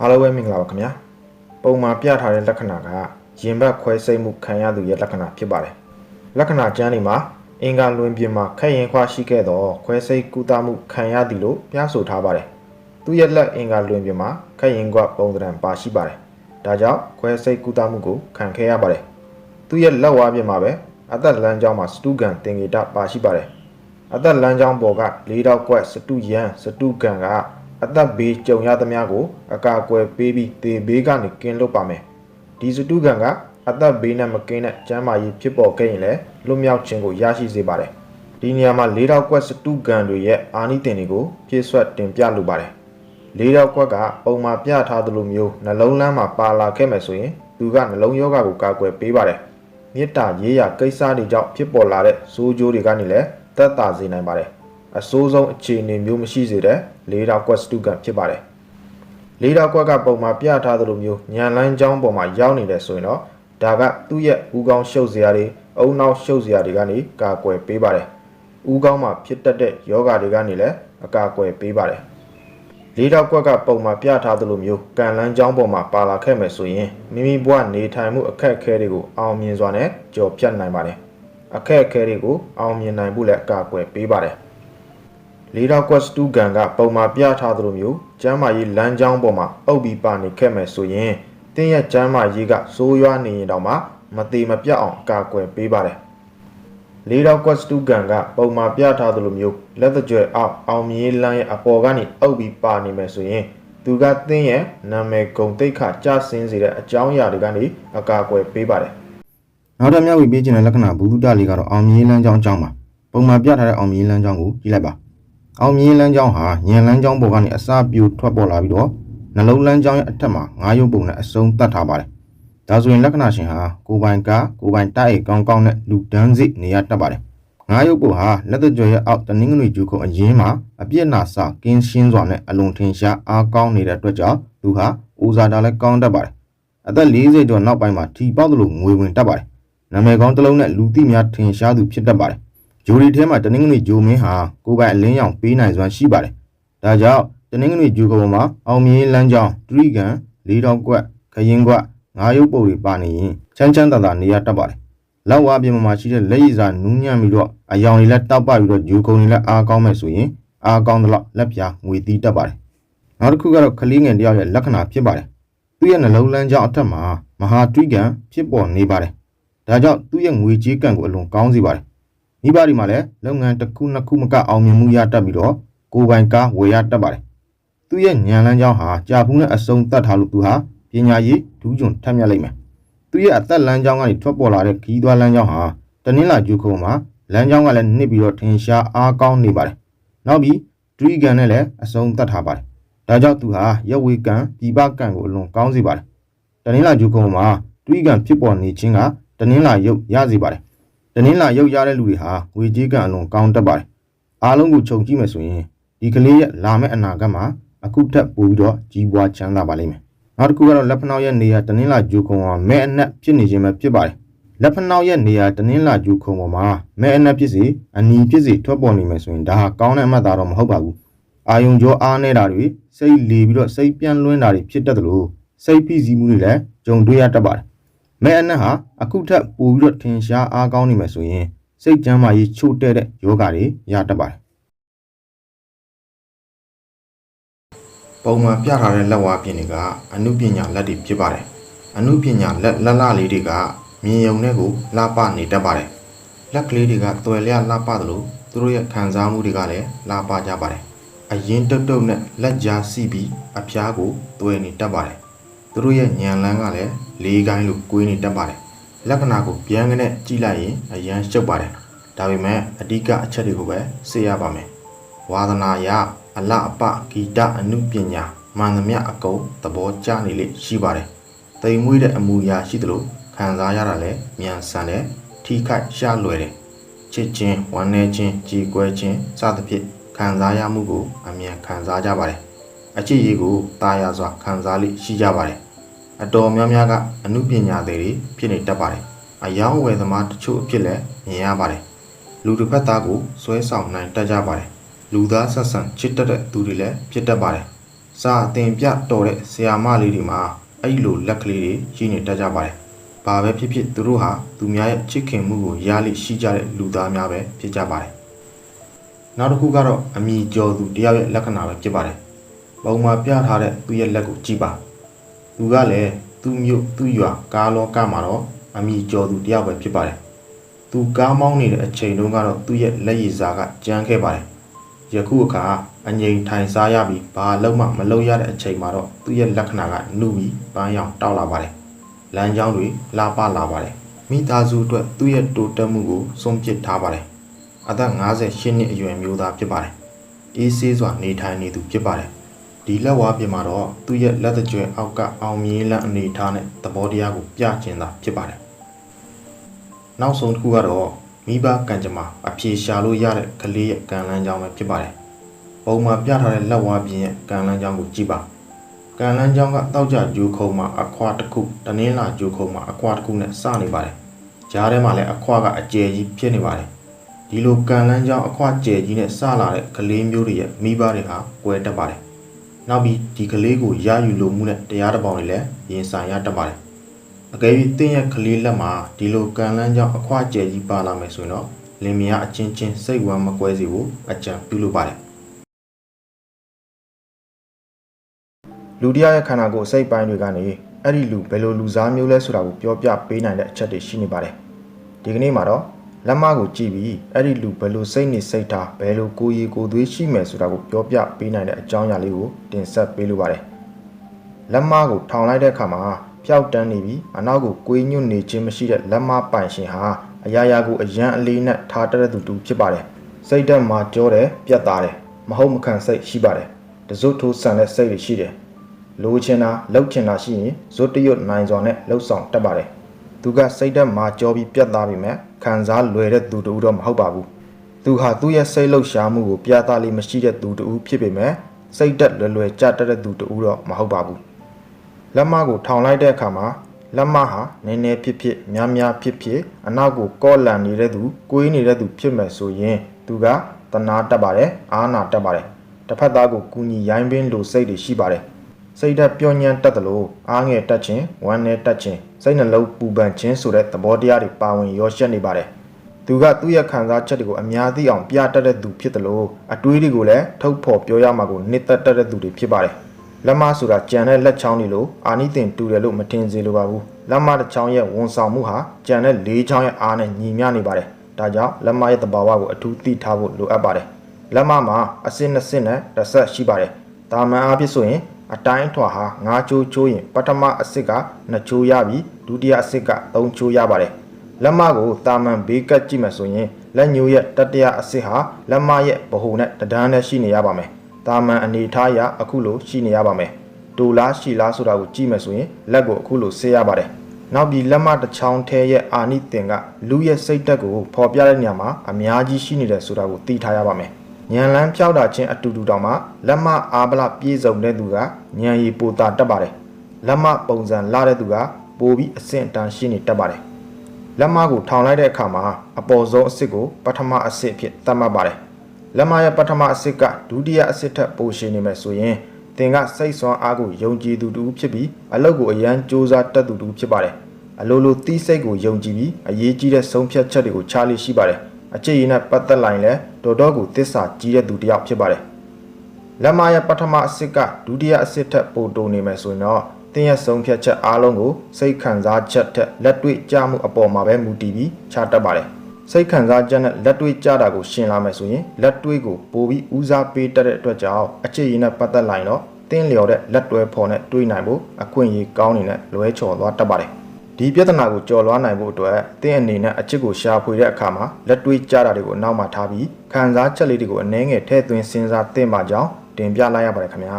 အားလုံးပဲမင်္ဂလာပါခင်ဗျာပုံမှန်ပြထားတဲ့လက္ခဏာကရင်ဘတ်ခွဲစိတ်မှုခံရသူရဲ့လက္ခဏာဖြစ်ပါတယ်လက္ခဏာကျမ်းတွေမှာအင်္ဂါလွင်ပြင်မှာခက်ရင်ခွာရှိခဲ့သောခွဲစိတ်ကုသမှုခံရသည်လို့ပြဆိုထားပါတယ်သူရဲ့လက်အင်္ဂါလွင်ပြင်မှာခက်ရင်ခွာပုံသဏ္ဍာန်ပါရှိပါတယ်ဒါကြောင့်ခွဲစိတ်ကုသမှုကိုခံခဲ့ရပါတယ်သူရဲ့လက်ဝါးပြင်မှာပဲအသက်လမ်းကြောင်းမှာစတုဂန်တင်ဂေတပါရှိပါတယ်အသက်လမ်းကြောင်းပေါ်က၄တောက်ကွက်စတုယန်စတုဂန်က အသက်ဘေးကြုံရသမျှကို အကာအကွယ်ပေးပြီးတေဘေးကနေကင်းလွတ်ပါမယ်ဒီစတုဂန်ကအသက်ဘေးနဲ့မကင်းတဲ့ကျန်းမာရေးဖြစ်ပေါ်ခဲ့ရင်လည်းလွတ်မြောက်ခြင်းကိုရရှိစေပါတယ်ဒီနေရာမှာ၄တောက်ကွက်စတုဂန်တွေရဲ့အာနိသင်တွေကိုပြည့်စွက်တင်ပြလိုပါတယ်၄တောက်ကွက်ကပုံမှန်ပြထားသလိုမျိုးနှလုံးလမ်းမှာပါလာခဲ့မယ်ဆိုရင်သူကနှလုံးရောဂါကိုကာကွယ်ပေးပါတယ်မေတ္တာရေးရာကိစ္စတွေကြောင့်ဖြစ်ပေါ်လာတဲ့စိုးကျိုးတွေကနေလည်းသက်သာစေနိုင်ပါတယ် အဆိုးဆုံးအခြေအနေမျိုးမရှိစေတဲ့လေးတောက်ကွက်စတုကန်ဖြစ်ပါတယ်လေးတောက်ကွက်ကပုံမှာပြထားသလိုမျိုးညံလန်းချောင်းပေါ်မှာရောက်နေတယ်ဆိုရင်တော့ဒါကသူ့ရဲ့ဥကောင်းရှုပ်စရာတွေအုံနောက်ရှုပ်စရာတွေကနေကာကွယ်ပေးပါတယ်ဥကောင်းမှာဖြစ်တတ်တဲ့ယောဂတွေကနေလည်းအကာအကွယ်ပေးပါတယ်လေးတောက်ကွက်ကပုံမှာပြထားသလိုမျိုးကံလန်းချောင်းပေါ်မှာပါလာခဲ့မယ်ဆိုရင်မိမိဘဝနေထိုင်မှုအခက်အခဲတွေကိုအောင်မြင်စွာနဲ့ကြော်ဖြတ်နိုင်ပါတယ်အခက်အခဲတွေကိုအောင်မြင်နိုင်ဖို့လည်းအကာအကွယ်ပေးပါတယ် လေးတောက်ကွက်စတူဂန်ကပုံမှာပြထားသလိုမျိုးကျမ်းမာရေးလမ်းကြောင်းပေါ်မှာအုပ်ပြီးပါနေခဲ့မယ်ဆိုရင်တင်းရဲ့ကျမ်းမာရေးကစိုးရွားနေရင်တောင်မှမသေးမပြတ်အောင်အကာအကွယ်ပေးပါတယ်လေးတောက်ကွက်စတူဂန်ကပုံမှာပြထားသလိုမျိုးလက်သကြွယ်အောက်အောင်မြင်လမ်းရဲ့အပေါ်ကနေအုပ်ပြီးပါနေမယ်ဆိုရင်သူကတင်းရဲ့နာမည်ဂုံတိတ်ခကြဆင်းစေတဲ့အကြောင်းအရာတွေကနေအကာအကွယ်ပေးပါတယ်နောက်ထပ်မျှဝေပေးခြင်းတဲ့လက္ခဏာဘူဒ္ဓလေးကတော့အောင်မြင်လန်းကြောင်းအကြောင်းပါပုံမှန်ပြထားတဲ့အောင်မြင်လန်းကြောင်းကိုကြည့်လိုက်ပါ အောင်မြင်လန်းကြောင်းဟာညံလန်းကြောင်းပေါ်ကနေအစပြိုထွက်ပေါ်လာပြီးတော့နှလုံးလန်းကြောင်းရဲ့အထက်မှာငါးရုပ်ပုံနဲ့အစုံတတ်ထားပါတယ်ဒါဆိုရင်လက္ခဏာရှင်ဟာကိုယ်ပိုင်ကားကိုယ်ပိုင်တိုက်အိတ်ကောင်းကောင်းနဲ့လူဒန်းစိနေရတတ်ပါတယ်ငါးရုပ်ပုံဟာလက်သက်ကြွယ်ရဲ့အောက်တနင်္ဂနွေကျူခုံအရင်မှာအပြစ်နာစကင်းရှင်းစွာနဲ့အလွန်ထင်ရှားအားကောင်းနေတဲ့အတွက်ကြောင့်သူဟာဦးစားတာလည်းကောင်းတတ်ပါတယ်အသက်40ကျော်နောက်ပိုင်းမှာထီပေါက်သလိုငွေဝင်တတ်ပါတယ်နာမည်ကောင်းတစ်လုံးနဲ့လူသိများထင်ရှားသူဖြစ်တတ်ပါတယ်။ ဂျိုဒီထဲမှာတနင်္ဂနွေဂျိုမင်းဟာကိုယ်ပိုင်အလင်းရောင်ပေးနိုင်စွမ်းရှိပါတယ်။ဒါကြောင့်တနင်္ဂနွေဂျိုကပေါ်မှာအောင်မြင်လမ်းကြောင်းတရိကန်လေးတောင်ကွက်ခရင်ကွက်ငါးရုပ်ပုတ်တွေပါနေရင်ချမ်းချမ်းသာသာနေရတတ်ပါတယ်။လောက်ဝါပြင်မှာရှိတဲ့လက်ရည်စာနူးညံ့ပြီးတော့အယောင်တွေလည်းတောက်ပပြီးတော့ဂျိုကုံတွေလည်းအားကောင်းမယ်ဆိုရင်အားကောင်းသလောက်လက်ပြားငွေတီးတတ်ပါတယ်။နောက်တစ်ခုကတော့ကလေးငယ်တယောက်ရဲ့လက္ခဏာဖြစ်ပါတယ်။သူ့ရဲ့နှလုံးလမ်းကြောင်းအထက်မှာမဟာတရိကန်ဖြစ်ပေါ်နေပါတယ်။ဒါကြောင့်သူ့ရဲ့ငွေကြေးကံကိုအလွန်ကောင်းစေပါတယ်။ မိဘတွေမှာလည်းလုပ်ငန်းတစ်ခုနှစ်ခုမကအောင်မြင်မှုရတတ်ပြီးတော့ကိုယ်ပိုင်ကားဝယ်ရတတ်ပါတယ်။သူ့ရဲ့ညံလန်းကြောင်းဟာကြာဖူးနဲ့အစုံတတ်ထားလို့သူဟာပညာရေးဒူးကျွန်ထက်မြက်လိမ့်မယ်။သူ့ရဲ့အသက်လမ်းကြောင်းကနေထွက်ပေါ်လာတဲ့ခီးသွွားလမ်းကြောင်းဟာတနင်္လာကျူခုံမှာလမ်းကြောင်းကလည်းနှစ်ပြီးတော့ထင်ရှားအားကောင်းနေပါတယ်။နောက်ပြီးဒရီကန်နဲ့လည်းအစုံတတ်ထားပါတယ်။ဒါကြောင့်သူဟာရက်ဝေကံပြည်ပကံကိုအလွန်ကောင်းစေပါတယ်။တနင်္လာကျူခုံမှာဒရီကန်ဖြစ်ပေါ်နေခြင်းကတနင်္လာရုပ်ရစီပါတယ်။ တနင်္လာရုပ်ရတဲ့လူတွေဟာငွေကြေးကံအလွန်ကောင်းတတ်ပါတယ်။အားလုံးကိုခြုံကြည့်မယ်ဆိုရင်ဒီကလေးရဲ့လာမယ့်အနာဂတ်မှာအခုထက်ပိုပြီးတော့ကြီးပွားချမ်းသာပါလိမ့်မယ်။နောက်တစ်ခုကတော့လက်ဖနောက်ရဲ့နေရာတနင်္လာဂျူခုံမှာမဲအနက်ဖြစ်နေခြင်းပဲဖြစ်ပါတယ်။လက်ဖနောက်ရဲ့နေရာတနင်္လာဂျူခုံပေါ်မှာမဲအနက်ဖြစ်စီအနီဖြစ်စီထွက်ပေါ်နေမယ်ဆိုရင်ဒါဟာကောင်းတဲ့အမှတ်သားတော့မဟုတ်ပါဘူး။အာယုံကြောအားနေတာတွေစိတ်လီပြီးတော့စိတ်ပြန့်လွင့်တာတွေဖြစ်တတ်တယ်လို့စိတ်ဖိစီးမှုတွေလည်းကြုံတွေ့ရတတ်ပါတယ်။ မဲအနက်ဟာအခုထက်ပိုပြီးတော့ထင်ရှားအားကောင်းနေမယ်ဆိုရင်စိတ်ကျမ်းမာရေးချို့တဲ့တဲ့ယောဂတွေရတတ်ပါတယ်ပုံမှန်ပြထားတဲ့လက်ဝါးပြင်တွေကအနုပညာလက်တွေဖြစ်ပါတယ်အနုပညာလက်လက်လလေးတွေကမြင်ယုံတဲ့ကိုလှပနေတတ်ပါတယ်လက်ကလေးတွေကတွယ်လျလှပသလိုသူတို့ရဲ့ခံစားမှုတွေကလည်းလှပကြပါတယ်အရင်တုတ်တုတ်နဲ့လက်ကြားစီးပြီးအဖျားကိုတွယ်နေတတ်ပါတယ် သူတို့ရဲ့ညံလန်းကလည်းလေးကိုင်းလိုကွေးနေတတ်ပါတယ်လက္ခဏာကိုပြန်ကနေကြည့်လိုက်ရင်အရန်ရှုပ်ပါတယ်ဒါပေမဲ့အဓိကအချက်တွေကိုပဲစေရပါမယ်ဝါသနာယအလအပဂီတအနုပညာမှန်သမျှအကုန်သဘောကျနေလိမ့်ရှိပါတယ်။တိမ်မွေးတဲ့အမူအရာရှိသလိုခံစားရတာလည်းမြန်ဆန်တယ်ထိခိုက်ရှာလွယ်တယ်။ချစ်ချင်းဝမ်းနည်းချင်းကြည်ကွဲချင်းစသဖြင့်ခံစားရမှုကိုအမြန်ခံစားကြပါတယ်။အချစ်ရေးကိုတာယာစွာခံစားလိရှိကြပါတယ်။ အတော်များများကအနုပညာတွေဖြစ်နေတတ်ပါတယ်။အယောင်းဝယ်သမားတချို့အဖြစ်လည်းမြင်ရပါတယ်။လူတစ်ဖက်သားကိုဆွဲဆောင်နိုင်တတ်ကြပါတယ်လူသားဆက်ဆံချစ်တတ်တဲ့သူတွေလည်းဖြစ်တတ်ပါတယ်စာအသင်ပြတော်တဲ့ဆရာမလေးတွေမှာအဲ့လိုလက်ကလေးတွေရှိနေတတ်ကြပါတယ်။ဘာပဲဖြစ်ဖြစ်သူတို့ဟာသူများရဲ့ချစ်ခင်မှုကိုရလိရှိကြတဲ့လူသားများပဲဖြစ်ကြပါတယ်။နောက်တစ်ခုကတော့အမိကျော်သူတယောက်ရဲ့လက္ခဏာပဲဖြစ်ပါတယ်။ပုံမှာပြထားတဲ့သူ့ရဲ့လက်ကိုကြည့်ပါ။ သူကလည်းသူ့မြို့သူ့ရွာကားလောကမှာတော့အမိကျော်သူတယောက်ပဲဖြစ်ပါတယ်။သူကားမောင်းနေတဲ့အချိန်တုန်းကတော့သူ့ရဲ့လက်ရည်စားကကြမ်းခဲ့ပါတယ်။ယခုအခါအငိမ်ထိုင်စားရပြီးဘာလုံးမှမလုံးရတဲ့အချိန်မှာတော့သူ့ရဲ့လက္ခဏာကနှုတ်ပြီးပန်းရောင်တောက်လာပါတယ်။လမ်းကြောင်းတွေလှပလာပါတယ်။မိသားစုအတွက်သူ့ရဲ့တိုးတက်မှုကိုဆုံးဖြတ်ထားပါတယ်။အသက်58နှစ်အရွယ်မျိုးသားဖြစ်ပါတယ်။အေးဆေးစွာနေထိုင်နေသူဖြစ်ပါတယ်။ ဒီလက်ဝါးပြင်မှာတော့သူ့ရဲ့လက်သကြွယ်အောက်ကအောင်မြင်လန်းအနေထားနဲ့သဘောတရားကိုပြကျင်တာဖြစ်ပါတယ်။နောက်ဆုံးတစ်ခုကတော့မိဘကံကြမ္မာအပြေရှာလို့ရတဲ့ကလေးရဲ့ကံလန်းကြောင်းပဲဖြစ်ပါတယ်။ပုံမှာပြထားတဲ့လက်ဝါးပြင်ရဲ့ကံလန်းကြောင်းကိုကြည့်ပါ။ကံလန်းကြောင်းကတောက်ကြဂျိုခုံမှာအခွာတစ်ခုတနင်းလာဂျိုခုံမှာအခွာတစ်ခုနဲ့စနေပါတယ်။ကြားထဲမှာလည်းအခွာကအကျယ်ကြီးဖြစ်နေပါတယ်။ဒီလိုကံလန်းကြောင်းအခွာကျယ်ကြီးနဲ့စလာတဲ့ကလေးမျိုးတွေရဲ့မိဘတွေဟာကွဲတတ်ပါတယ်။ နောက်ပြီးဒီကလေးကိုရယူလိုမှုနဲ့တရားတစ်ပေါင်တွေလည်းရင်ဆိုင်ရတတ်ပါတယ်။အကယ်၍တင်းရဲ့ကလေးလက်မှာဒီလိုကံလန်းကြောင့်အခွကျဲကြီးပါလာမယ်ဆိုရင်တော့လင်မယားအချင်းချင်းစိတ်ဝမ်းမကွဲစေဖို့အကြံပြုလိုပါတယ်လူတရားရဲ့ခန္ဓာကိုယ်စိတ်ပိုင်းတွေကနေအဲ့ဒီလူဘယ်လိုလူစားမျိုးလဲဆိုတာကိုပြောပြပေးနိုင်တဲ့အချက်တွေရှိနေပါတယ်ဒီကနေ့မှာတော့ လက်မကိုကြည့်ပြီးအဲ့ဒီလူဘယ်လိုစိတ်နေစိတ်ထားဘယ်လိုကိုယ်ရည်ကိုယ်သွေးရှိမယ်ဆိုတာကိုပြောပြပေးနိုင်တဲ့အကြောင်းအရာလေးကိုတင်ဆက်ပေးလိုပါတယ်လက်မကိုထောင်လိုက်တဲ့အခါမှာဖျောက်တန်းနေပြီးအနောက်ကိုကွေးညွတ်နေခြင်းမရှိတဲ့လက်မပိုင်ရှင်ဟာအရာရာကိုအယံအလေးနဲ့ထားတတ်တဲ့သူတူဖြစ်ပါတယ်စိတ်ဓာတ်မှာကြောတယ်ပြတ်သားတယ်မဟုတ်မခံစိတ်ရှိပါတယ်တစွတ်ထိုးဆန်တဲ့စိတ်တွေရှိတယ်လိုချင်တာလှုပ်ချင်တာရှိရင်ဇွတ်တရွတ်နိုင်စွာနဲ့လှုပ်ဆောင်တတ်ပါတယ်သူကစိတ်ဓာတ်မှာကြောပြီးပြတ်သားပြီမဲ့ ခံစားလွယ်တဲ့သူတူတော့မဟုတ်ပါဘူးသူဟာသူ့ရဲ့စိတ်လှုပ်ရှားမှုကိုပြသလေးမရှိတဲ့သူတူဖြစ်ပေမဲ့စိတ်ဓာတ်လွယ်လွယ်ကြတတ်တဲ့သူတူတော့မဟုတ်ပါဘူးလက်မကိုထောင်လိုက်တဲ့အခါမှာလက်မဟာနည်းနည်းဖြစ်ဖြစ်များများဖြစ်ဖြစ်အနောက်ကိုကော့လန်နေတဲ့သူကိုင်းနေတဲ့သူဖြစ်မယ်ဆိုရင်သူကတနာတတ်ပါတယ်အာနာတတ်ပါတယ်တစ်ဖက်သားကိုကူညီရိုင်းပင်းလိုစိတ်တွေရှိပါတယ် စိတ်ဓာတ်ပြောင်းညံ့တတ်တယ်လို့အားငယ်တတ်ခြင်းဝမ်းနဲ့တတ်ခြင်းစိတ်နှလုံးပူပန်ခြင်းဆိုတဲ့သဘောတရားတွေပါဝင်ရောရှက်နေပါတယ်သူကသူ့ရဲ့ခံစားချက်တွေကိုအများသိအောင်ပြတတ်တဲ့သူဖြစ်တယ်လို့အတွေးတွေကိုလည်းထုတ်ဖော်ပြောရမှာကိုနှစ်သက်တတ်တဲ့သူတွေဖြစ်ပါတယ်လက်မဆိုတာကြံတဲ့လက်ချောင်းတွေလို့အာနိသင်တူတယ်လို့မထင်စေလိုပါဘူးလက်မတစ်ချောင်းရဲ့ဝန်ဆောင်မှုဟာကြံတဲ့လေးချောင်းရဲ့အားနဲ့ညီမျှနေပါတယ်ဒါကြောင့်လက်မရဲ့တဘာဝကိုအထူးသိထားဖို့လိုအပ်ပါတယ်လက်မမှာအစစ်နှစ်စစ်နဲ့တစ်ဆက်ရှိပါတယ်ဒါမှန်အားဖြင့်ဆိုရင် အတိုင်းထွာဟာ၅ချိုးချိုးရင် ပထမအစစ်က2ချိုးရပြီးဒုတိယအစစ်က3ချိုးရပါတယ်လက်မကိုတာမန်ဘေးကပ်ကြည့်မှဆိုရင်လက်ညိုးရဲ့တတိယအစစ်ဟာလက်မရဲ့ဗဟိုနဲ့တဒန်းနဲ့ရှိနေရပါမယ်တာမန်အနေထားအရအခုလိုရှိနေရပါမယ်ဒိုလားရှိလားဆိုတာကိုကြည့်မယ်ဆိုရင်လက်ကိုအခုလိုဆေးရပါတယ်နောက်ပြီးလက်မတစ်ချောင်းထဲရဲ့အာနိသင်ကလူရဲ့စိတ်ဓာတ်ကိုဖော်ပြတဲ့နေရာမှာအများကြီးရှိနေတယ်ဆိုတာကိုသိထားရပါမယ် ညံလန်းဖြောက်တာချင်းအတူတူတောင်မှလက်မအားပလပြေဆုံးတဲ့သူကညံရီပိုတာတက်ပါတယ်လက်မပုံစံလာတဲ့သူကပိုပြီးအဆင့်အတန်းရှိနေတက်ပါတယ်လက်မကိုထောင်လိုက်တဲ့အခါမှာအပေါ်ဆုံးအစစ်ကိုပထမအစစ်အဖြစ်သတ်မှတ်ပါတယ်လက်မရဲ့ပထမအစစ်ကဒုတိယအစစ်ထက်ပိုရှည်နေမယ်ဆိုရင်သင်ကစိတ်ဆွမ်းအားကိုယုံကြည်သူတူဖြစ်ပြီးအလုပ်ကိုအရန်စူးစမ်းတတ်သူတူဖြစ်ပါတယ်အလိုလိုတီးစိတ်ကိုယုံကြည်ပြီးအရေးကြီးတဲ့ဆုံးဖြတ်ချက်တွေကိုချလိရှိပါတယ် အချစ်ရည်နဲ့ပတ်သက်လာရင်လည်းတော်တော်ကိုတစ္ဆာကြီးတဲ့သူတစ်ယောက်ဖြစ်ပါတယ်လက်မရဲ့ပထမအစစ်ကဒုတိယအစစ်ထက်ပိုတိုနေမယ်ဆိုရင်တော့တင်းရဲ့ဆုံးဖြတ်ချက်အားလုံးကိုစိတ်ခံစားချက်ထက်လက်တွေ့ကြမှုအပေါ်မှာပဲမူတည်ပြီးခြားတတ်ပါတယ်စိတ်ခံစားချက်နဲ့လက်တွေ့ကြတာကိုရှင်းလာမယ်ဆိုရင်လက်တွေ့ကိုပိုပြီးဦးစားပေးတတ်တဲ့အတွက်ကြောင့်အချစ်ရည်နဲ့ပတ်သက်လာရင်တော့တင်းလျော်တဲ့လက်တွဲဖော်နဲ့တွေးနိုင်ဖို့အခွင့်အရေးကောင်းနေတဲ့လွဲချော်သွားတတ်ပါတယ် ဒီပြဿနာကိုကြော်လွှားနိုင်ဖို့အတွက်တင်းအနေနဲ့အချစ်ကိုရှာဖွေတဲ့အခါမှာလက်တွေ့ကြတာတွေကိုနောက်မှထားပြီးခံစားချက်လေးတွေကိုအနည်းငယ်ထည့်သွင်းစဉ်းစားသင့်ပါကြောင်းတင်ပြလိုက်ရပါတယ်ခင်ဗျာ